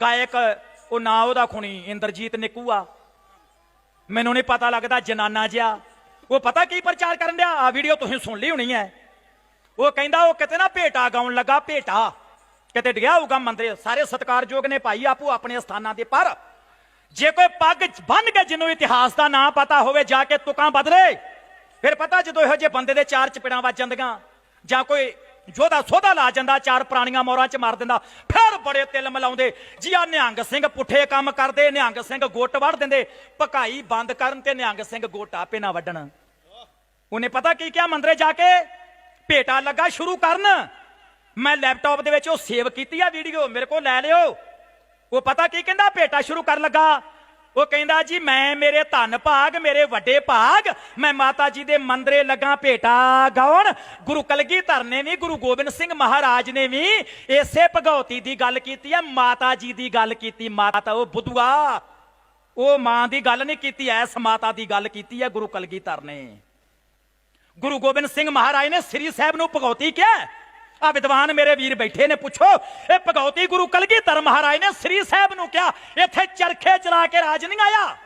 ਗਾਇਕ, ਉਹ ਨਾਂ ਉਹਦਾ ਖੁਣੀ, ਇੰਦਰਜੀਤ ਨਿੱਕੂ ਆ ਮੈਨੂੰ ਨਹੀਂ ਪਤਾ ਲੱਗਦਾ ਜਨਾਨਾ ਜਿਹਾ। ਉਹ ਪਤਾ ਕੀ ਪ੍ਰਚਾਰ ਕਰਨ ਡਿਆ? ਆ ਵੀਡੀਓ ਤੁਸੀਂ ਸੁਣ ਲਈ ਹੋਣੀ ਹੈ ਉਹ ਕਹਿੰਦਾ, ਉਹ ਕਿਤੇ ਨਾ ਭੇਟਾ ਗਾਉਣ ਲੱਗਾ, ਭੇਟਾ। ਕਿਤੇ ਡਿਆ ਹੋਊਗਾ ਮੰਦਰੇ। ਸਾਰੇ ਸਤਿਕਾਰਯੋਗ ਨੇ ਭਾਈ ਆਪੋ ਆਪਣੇ ਸਥਾਨਾਂ ਤੇ ਪਰ। ਜੇ ਕੋਈ ਪੱਗ ਬੰਨ ਕੇ ਜਿਹਨੂੰ ਇਤਿਹਾਸ ਦਾ ਨਾਂ ਪਤਾ ਹੋਵੇ, ਜਾ ਕੇ ਤੁਕਾਂ ਬਦਲੇ। ਫਿਰ ਪਤਾ ਜਦੋਂ ਇਹੋ ਜਿਹੇ ਬੰਦੇ ਦੇ ਚਾਰ ਚਪੇੜਾਂ ਵੱਜ ਜਾਂਦੀਆਂ। ਜਾਂ ਕੋਈ ਜੋਧਾ ਸੋਧਾ ਲਾ ਜਾਂਦਾ, ਚਾਰ ਪੁਰਾਣੀਆਂ ਮੋਰਾਂ 'ਚ ਮਾਰ ਦਿੰਦਾ। ਫਿਰ ਬੜੇ ਤਿਲ ਮਲਾਉਂਦੇ। ਜੀ ਆ ਨਿਹੰਗ ਸਿੰਘ ਪੁੱਠੇ ਕੰਮ ਕਰਦੇ, ਨਿਹੰਗ ਸਿੰਘ ਗੋਟ ਵੜ ਦਿੰਦੇ। ਭਕਾਈ ਬੰਦ ਕਰਨ ਤੇ ਨਿਹੰਗ ਸਿੰਘ ਗੋਟਾ ਆਪੇ ਨਾ ਵੱਢਣ। ਉਹਨੇ ਪਤਾ ਕੀ ਕਿਹਾ ਮੰਦਰੇ ਜਾ ਕੇ? ਭੇਟਾ ਲੱਗਾ ਸ਼ੁਰੂ ਕਰਨ। ਮੈਂ ਲੈਪਟਾਪ ਦੇ ਵਿੱਚ ਉਹ ਸੇਵ ਕੀਤੀ ਆ ਵੀਡੀਓ, ਮੇਰੇ ਕੋਲ ਲੈ ਲਿਓ। ਉਹ ਪਤਾ ਕੀ ਕਹਿੰਦਾ? ਭੇਟਾ ਸ਼ੁਰੂ ਕਰਨ ਲੱਗਾ। ਉਹ ਕਹਿੰਦਾ ਜੀ, ਮੈਂ ਮੇਰੇ ਧੰਨ ਭਾਗ, ਮੇਰੇ ਵੱਡੇ ਭਾਗ, ਮੈਂ ਮਾਤਾ ਜੀ ਦੇ ਮੰਦਰੇ ਲੱਗਾ ਭੇਟਾ ਗਾਉਣ। ਗੁਰੂ ਕਲਗੀਧਰ ਨੇ ਵੀ, ਗੁਰੂ ਗੋਬਿੰਦ ਸਿੰਘ ਮਹਾਰਾਜ ਨੇ ਵੀ ਇਸੇ ਭਗਉਤੀ ਦੀ ਗੱਲ ਕੀਤੀ ਹੈ ਮਾਤਾ ਜੀ ਦੀ ਗੱਲ ਕੀਤੀ। ਮਾਤਾ ਉਹ ਬੁੱਧੂਆ, ਉਹ ਮਾਂ ਦੀ ਗੱਲ ਨਹੀਂ ਕੀਤੀ, ਐਸ ਮਾਤਾ ਦੀ ਗੱਲ ਕੀਤੀ ਹੈ ਗੁਰੂ ਕਲਗੀਧਰ ਨੇ। ਗੁਰੂ ਗੋਬਿੰਦ ਸਿੰਘ ਮਹਾਰਾਜ ਨੇ ਸ੍ਰੀ ਸਾਹਿਬ ਨੂੰ ਭਗਉਤੀ ਕਿਹਾ ਆ ਵਿਦਵਾਨ ਮੇਰੇ ਵੀਰ ਬੈਠੇ ਨੇ, ਪੁੱਛੋ। ਇਹ ਭਗਉਤੀ ਗੁਰੂ ਕਲਗੀਧਰ ਮਹਾਰਾਜ ਨੇ ਸ੍ਰੀ ਸਾਹਿਬ ਨੂੰ ਕਿਹਾ, ਇੱਥੇ ਚਰਖੇ ਚਲਾ ਕੇ ਰਾਜ ਨਹੀਂ ਆਇਆ?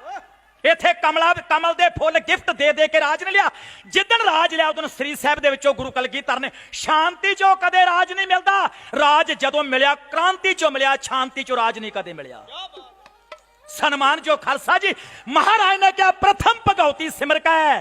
ਇੱਥੇ ਕਮਲਾ, ਕਮਲ ਦੇ ਫੁੱਲ ਗਿਫਟ ਦੇ ਦੇ ਕੇ ਰਾਜ ਨਹੀਂ ਲਿਆ? ਜਿੱਦਣ ਰਾਜ ਲਿਆ, ਉਦੋਂ ਸ੍ਰੀ ਸਾਹਿਬ ਦੇ ਵਿੱਚੋਂ ਗੁਰੂ ਕਲਗੀਧਰ ਨੇ ਸ਼ਾਂਤੀ ਚੋਂ ਕਦੇ ਰਾਜ ਨਹੀਂ ਮਿਲਦਾ। ਰਾਜ ਜਦੋਂ ਮਿਲਿਆ, ਕ੍ਰਾਂਤੀ ਚੋਂ ਮਿਲਿਆ, ਸ਼ਾਂਤੀ ਚੋਂ ਰਾਜ ਨਹੀਂ ਕਦੇ ਮਿਲਿਆ। ਸਨਮਾਨ ਜੋ ਖਾਲਸਾ ਜੀ, ਮਹਾਰਾਜ ਨੇ ਕਿਹਾ, ਪ੍ਰਥਮ ਭਗਉਤੀ ਸਿਮਰ ਹੈ